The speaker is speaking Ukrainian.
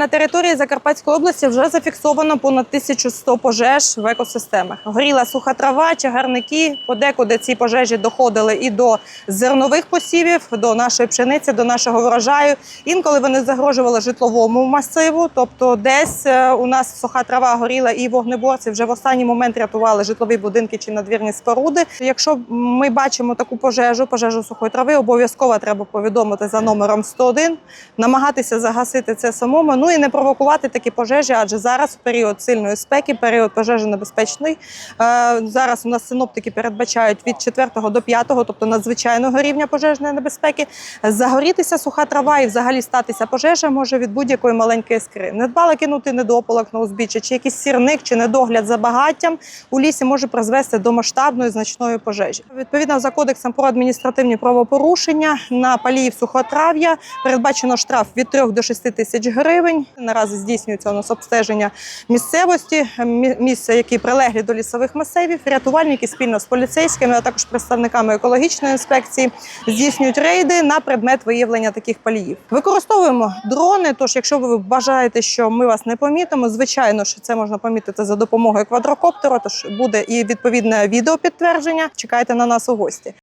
На території Закарпатської області вже зафіксовано понад 1100 пожеж в екосистемах. Горіла суха трава, чагарники. Подекуди ці пожежі доходили і до зернових посівів, до нашої пшениці, до нашого врожаю. Інколи вони загрожували житловому масиву. Тобто, десь е, у нас суха трава горіла, і вогнеборці вже в останній момент рятували житлові будинки чи надвірні споруди. Якщо ми бачимо таку пожежу, пожежу сухої трави, обов'язково треба повідомити за номером 101, намагатися загасити це самому. Ну і не провокувати такі пожежі, адже зараз період сильної спеки, період пожежонебезпечний. Е, Зараз у нас синоптики передбачають від 4 до 5, тобто надзвичайного рівня пожежної небезпеки. Загорітися суха трава і взагалі статися пожежа може від будь-якої маленької іскри. Недбало кинути недопалок на узбіччя, чи якийсь сірник, чи недогляд за багаттям у лісі може призвести до масштабної значної пожежі. Відповідно за кодексом про адміністративні правопорушення на паліїв сухотрав'я передбачено штраф від 3 до 6 тисяч гривень. Наразі здійснюється у нас обстеження місцевості, мі- місця, які прилеглі до лісових масивів. Рятувальники спільно з поліцейськими, а також представниками екологічної інспекції здійснюють рейди на предмет виявлення таких паліїв. Використовуємо дрони. Тож, якщо ви вважаєте, що ми вас не помітимо, звичайно, що це можна помітити за допомогою квадрокоптера. Тож буде і відповідне відеопідтвердження. Чекайте на нас у гості.